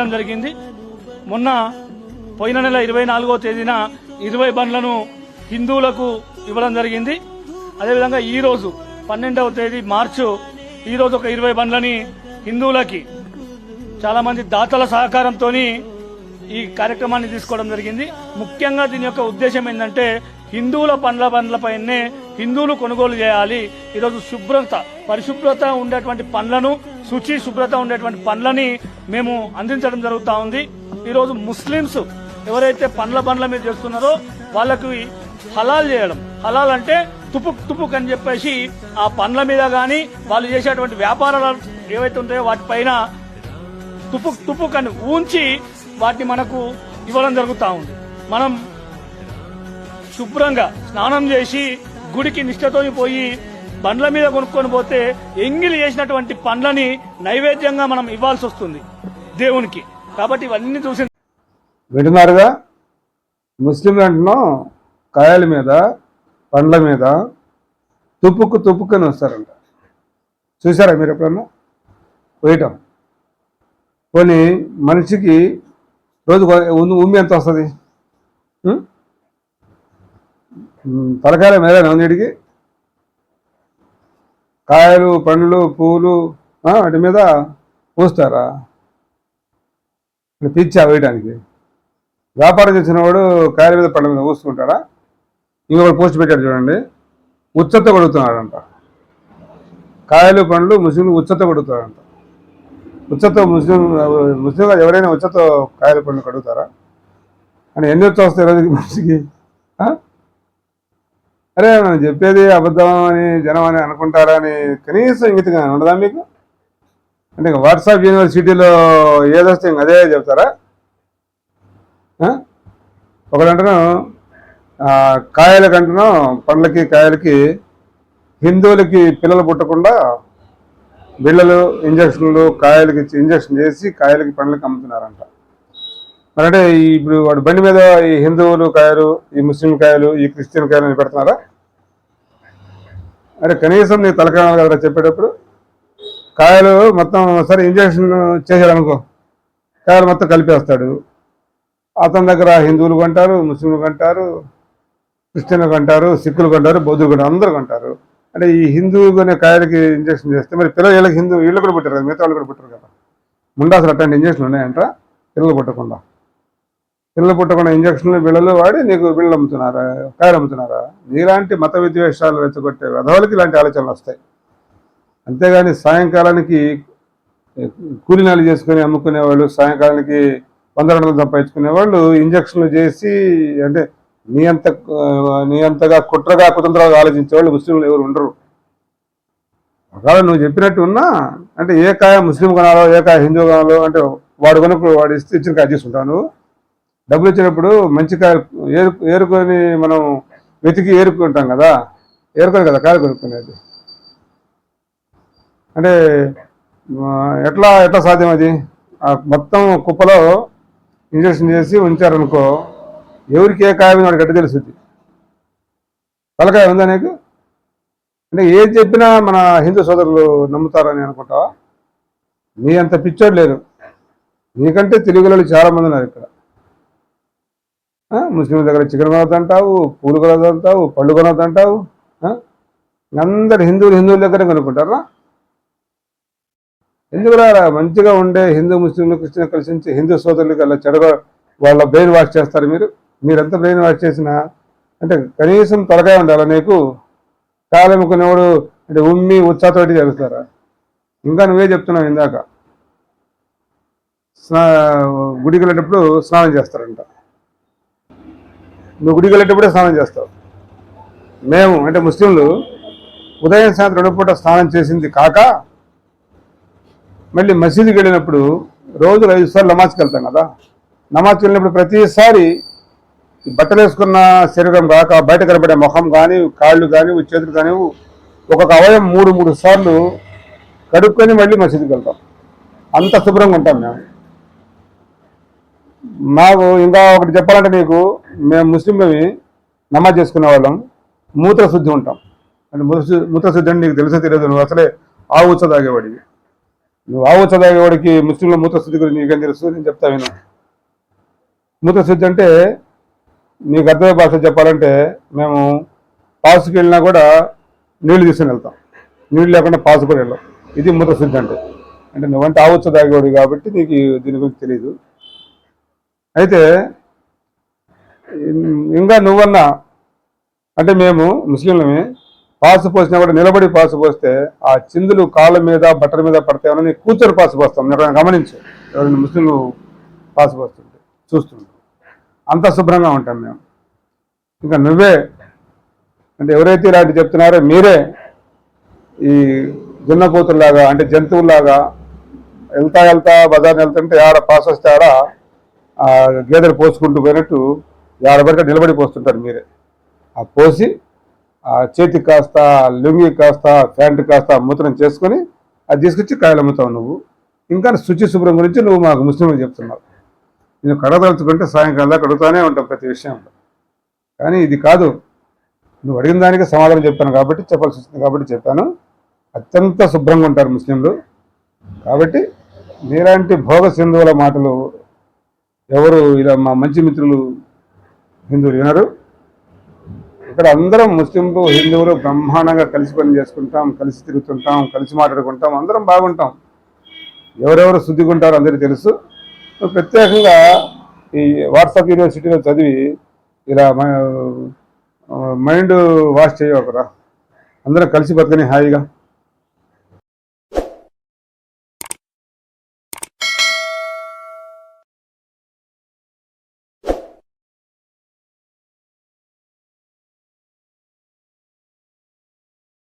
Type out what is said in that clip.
చేయడం జరిగింది. మొన్న పోయిన నెల ఇరవై నాలుగో తేదీన ఇరవై బండ్లను హిందువులకు ఇవ్వడం జరిగింది. అదేవిధంగా ఈరోజు పన్నెండవ తేదీ మార్చు ఈ రోజు ఒక ఇరవై బండ్లని హిందువులకి చాలా మంది దాతల సహకారంతో ఈ కార్యక్రమాన్ని తీసుకోవడం జరిగింది. ముఖ్యంగా దీని యొక్క ఉద్దేశం ఏంటంటే హిందువుల పండ్ల బండ్లపైనే హిందువులు కొనుగోలు చేయాలి. ఈరోజు శుభ్రత పరిశుభ్రత ఉండేటువంటి పండ్లను శుచి శుభ్రత ఉండేటువంటి పండ్లని మేము అందించడం జరుగుతూ ఉంది. ఈరోజు ముస్లిమ్స్ ఎవరైతే పండ్ల బండ్ల మీద చేస్తున్నారో వాళ్ళకి హలాల్ చేయడం. హలాల్ అంటే తుపుక్ తుపుక్ అని చెప్పేసి ఆ పండ్ల మీద గాని వాళ్ళు చేసేటువంటి వ్యాపారాలు ఏవైతే ఉంటాయో వాటిపైన తుపుక్ తుపుక్ అని ఊంచి వాటిని మనకు ఇవ్వడం జరుగుతూ ఉంది. మనం శుభ్రంగా స్నానం చేసి గుడికి నిష్ఠతో పోయి బండ్ల మీద కొనుక్కొని పోతే ఎంగిలి చేసినటువంటి పండ్లని నైవేద్యంగా మనం ఇవ్వాల్సి వస్తుంది దేవునికి. కాబట్టి ఇవన్నీ చూసి వింటున్నారుగా? ముస్లింలు అంటున్నాం కాయల మీద పండ్ల మీద తుప్పుకు తుప్పుకొని వస్తారంట. చూసారా మీరు ఎప్పుడన్నా? వేయటం పోనీ మనిషికి రోజు ఉమ్మి ఎంత వస్తుంది? తలకాయల మీద నవనీడికి కాయలు పండ్లు పువ్వులు వాటి మీద పూస్తారా? పిచ్చా వేయడానికి వ్యాపారం చేసిన వాడు కాయల మీద పండ్ల మీద పూసుకుంటాడా ఇంకొకటి పోస్ట్ పెట్టాడు చూడండి. ఉచ్చత కొడుతున్నాడంట. కాయలు పండ్లు ముస్లింలు ఉచ్చత కొడుతారంట ఉచ్చతో ముస్లిం ముస్లిం ఎవరైనా ఉచ్చత కాయలు పండ్లు కడుగుతారా? అని ఎన్ని వచ్చి వస్తాయి రోజుకి మనిషికి? అరే మనం చెప్పేది అబద్ధం అని జనం అని అనుకుంటారా అని కనీసం ఇంగితగా ఉండదా మీకు? అంటే వాట్సాప్ యూనివర్సిటీలో ఏదొస్తే ఇంక అదే చెప్తారా? ఆ? ఒకడంటున్నాం కాయలకి అంటున్నాం పండ్లకి కాయలకి హిందువులకి పిల్లలు పుట్టకుండా బిళ్ళలు ఇంజక్షన్లు కాయలకి ఇంజక్షన్ చేసి కాయలకి పండ్లకి అమ్ముతున్నారంట. మరి అంటే ఇప్పుడు వాడు బండి మీద ఈ హిందువులు కాయలు ఈ ముస్లిం కాయలు ఈ క్రిస్టియన్ కాయలు అని పెడుతున్నారా? అరే కనీసం నీ తలకాయ కదా చెప్పేటప్పుడు. కాయలు మొత్తం సరే ఇంజక్షన్ చేశాడు అనుకో కాయలు మొత్తం కలిపేస్తాడు. అతని దగ్గర హిందువులు కొంటారు ముస్లింలు కొంటారు క్రిస్టియన్లు కొంటారు సిక్కులు కొంటారు బౌద్ధులు కొంటారు అందరూ కొంటారు. అంటే ఈ హిందువు కొనే కాయలకి ఇంజక్షన్ చేస్తే మరి పిల్లలు వీళ్ళకి హిందూ వీళ్ళు కూడా పుట్టారు కదా మిగతా వాళ్ళు కూడా పుట్టారు కదా. ముందు అసలు అట్లాంటి ఇంజక్షన్లు ఉన్నాయంట పిల్లలు పుట్టకుండా. పిల్లలు పుట్టకుండా ఇంజక్షన్లు బిళ్ళలు వాడి నీకు బిళ్ళు అమ్ముతున్నారా కాయలు అమ్ముతున్నారా? నీలాంటి మత విద్వేషాలు రెచ్చగొట్టే విధవులకి ఇలాంటి ఆలోచనలు వస్తాయి. అంతేగాని సాయంకాలానికి కూలినాలు చేసుకుని అమ్ముకునే వాళ్ళు సాయంకాలానికి వంద రెండు సంపాదించుకునే వాళ్ళు ఇంజక్షన్లు చేసి అంటే నీ అంత నీ అంతగా కుట్రగా కుతంత్రాలుగా ఆలోచించే వాళ్ళు ముస్లింలు ఎవరు ఉండరు. ఒకవేళ నువ్వు చెప్పినట్టు ఉన్నా అంటే ఏ కాయ ముస్లిం కొనాలో ఏ కాయ హిందూ కొనాలో అంటే వాడు కొనుక్కు వాడు ఇస్తే ఇచ్చిన కాయ తీసుకుంటాను డబ్బులు ఇచ్చినప్పుడు మంచి కాయ ఏరు ఏరుకొని మనం వెతికి ఏరుకుంటాం కదా. ఏరుకొని కదా కాయలు కొనుక్కునేది. అంటే ఎట్లా ఎట్లా సాధ్యం అది? ఆ మొత్తం కుప్పలో ఇంజక్షన్ చేసి ఉంచారనుకో ఎవరికి ఏ కాయ వాడికి ఎట్ట తెలుస్తుంది. తలకాయ ఉందా నీకు? అంటే ఏది చెప్పినా మన హిందూ సోదరులు నమ్ముతారని అనుకుంటావా? నీ అంత పిచ్చోడు లేరు. నీకంటే తెలుగులో చాలామంది ఉన్నారు ఇక్కడ. ముస్లింల దగ్గర చికెన్ కొనొద్దంటావు పూలు కొనొద్దంటావు పళ్ళు కొనొద్దంటావు అందరు హిందువులు హిందువుల దగ్గరే కొనుక్కుంటారా? ఎందుకు రారా మంచిగా ఉండే హిందూ ముస్లింలు క్రిస్టియన్ కలిసి హిందూ సోదరులకి అలా చెడగ వాళ్ళ బ్రెయిన్ వాష్ చేస్తారు మీరు? మీరెంత బ్రెయిన్ వాష్ చేసినా? అంటే కనీసం త్వరగా ఉండాలా నీకు? కాలముకునేవాడు అంటే ఉమ్మి ఉత్సాహతోటి చేస్తారా? ఇంకా నువ్వే చెప్తున్నావు ఇందాక. స్నా గుడికి వెళ్ళేటప్పుడు స్నానం చేస్తారంట. నువ్వు గుడికి వెళ్ళేటప్పుడే స్నానం చేస్తావు. మేము అంటే ముస్లింలు ఉదయం సాయంత్రం రెండు పూట స్నానం చేసింది కాక మళ్ళీ మసీదుకి వెళ్ళినప్పుడు రోజు ఐదు సార్లు నమాజ్కి వెళ్తాం కదా. నమాజ్కి వెళ్ళినప్పుడు ప్రతిసారి బట్టలు వేసుకున్న శరీరం కాక బయట కనబడే ముఖం కానీ కాళ్ళు కానీ చేతులు కానీ ఒక్కొక్క అవయం మూడు మూడు సార్లు కడుక్కొని మళ్ళీ మసీదుకి వెళ్తాం. అంత శుభ్రంగా ఉంటాం మేము. మాకు ఇంకా ఒకటి చెప్పాలంటే నీకు మేము ముస్లింలవి నమాజ్ చేసుకునే వాళ్ళం. మూత్ర శుద్ధి ఉంటాం. అంటే మూత్ర శుద్ధి అంటే నీకు తెలిసే తెలియదు నువ్వు అసలే ఆవు ఉచ్చ తాగేవాడివి. నువ్వు ఆవు చదివేవాడికి ముస్లింల మూత్రశుద్ధి గురించి నీకేం తెలుసు? నేను చెప్తా విను. మూత్రశుద్ధి అంటే నీకు అర్థమయ్యే భాష చెప్పాలంటే మేము పాసుకి వెళ్ళినా కూడా నీళ్ళు తీసుకుని వెళ్తాం. నీళ్ళు లేకుండా పాసు కూడా వెళ్ళాం. ఇది మూత్రశుద్ధి అంటే. అంటే నువ్వంటే ఆవచ్చు తాగేవాడు కాబట్టి నీకు దీని గురించి తెలియదు అయితే ఇంకా నువ్వన్నా అంటే మేము ముస్లింలమే పాసు పోసినా కూడా నిలబడి పాసు పోస్తే ఆ చిందులు కాళ్ళ మీద బట్టల మీద పడతాయని కూర్చొని పాసు పోస్తాం. మీరు గమనించు. ఎవరైనా ముస్లింలు పాసు పోస్తుంటే చూస్తుంటాం. అంత శుభ్రంగా ఉంటాం మేము. ఇంకా నువ్వే అంటే ఎవరైతే ఇలాంటి చెప్తున్నారో మీరే ఈ దున్నపోతుల్లాగా అంటే జంతువుల్లాగా వెళ్తా వెళ్తా బజార్ వెళ్తుంటే ఆడ పాస్ వస్తే ఆడ గేదెలు పోసుకుంటూ పోయినట్టు ఆడ నిలబడి పోస్తుంటారు మీరే. ఆ పోసి ఆ చేతికి కాస్త లుంగి కాస్త ప్యాంటు కాస్త మూత్రం చేసుకొని అది తీసుకొచ్చి కాయలు అమ్ముతావు నువ్వు. ఇంకా శుచి శుభ్రం గురించి నువ్వు మాకు ముస్లింలు చెప్తున్నావు. నేను కడదలుచుకుంటే సాయంకాలం దాకా అడుగుతానే ఉంటాం ప్రతి విషయంలో. కానీ ఇది కాదు. నువ్వు అడిగిన దానికి సమాధానం చెప్పాను కాబట్టి చెప్పాల్సి వచ్చింది కాబట్టి చెప్పాను. అత్యంత శుభ్రంగా ఉంటారు ముస్లింలు. కాబట్టి మీలాంటి భోగ సింధువుల మాటలు ఎవరు ఇలా మా మంచి మిత్రులు హిందువులు వినరు. ఇక్కడ అందరం ముస్లింలు హిందువులు బ్రహ్మాండంగా కలిసి పని చేసుకుంటాం కలిసి తిరుగుతుంటాం కలిసి మాట్లాడుకుంటాం అందరం బాగుంటాం. ఎవరెవరు శుద్ధిగా ఉంటారో అందరికీ తెలుసు. ప్రత్యేకంగా ఈ వాట్సాప్ యూనివర్సిటీలో చదివి ఇలా మైండ్ వాష్ చేయవకరా అందరం కలిసి బతకని హాయిగా.